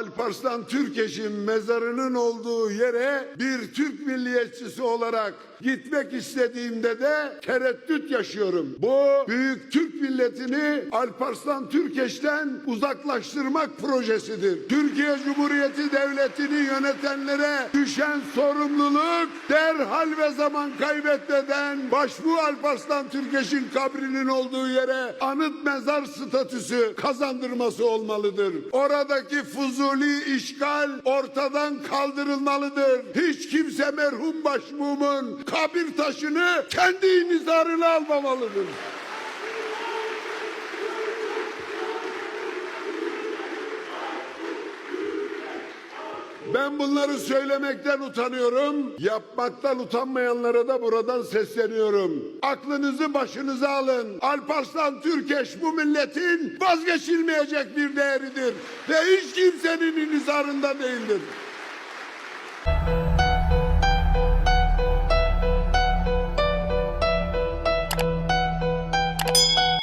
Alparslan Türkeş'in mezarının olduğu yere bir Türk milliyetçisi olarak gitmek istediğimde de tereddüt yaşıyorum. Bu büyük Türk milletini Alparslan Türkeş'ten uzaklaştırmak projesidir. Türkiye Cumhuriyeti Devleti'ni yönetenlere düşen sorumluluk derhal ve zaman kaybetmeden başbuğ Alparslan Türkeş'in kabrinin olduğu yere anıt mezar statüsü kazandırması olmalıdır. Oradaki fuzuli işgal ortadan kaldırılmalıdır. Hiç kimse merhum başbuğumun kabir taşını kendi inizarına almamalıdır. Ben bunları söylemekten utanıyorum. Yapmaktan utanmayanlara da buradan sesleniyorum. Aklınızı başınıza alın. Alparslan Türkeş bu milletin vazgeçilmeyecek bir değeridir. Ve hiç kimsenin inizarında değildir.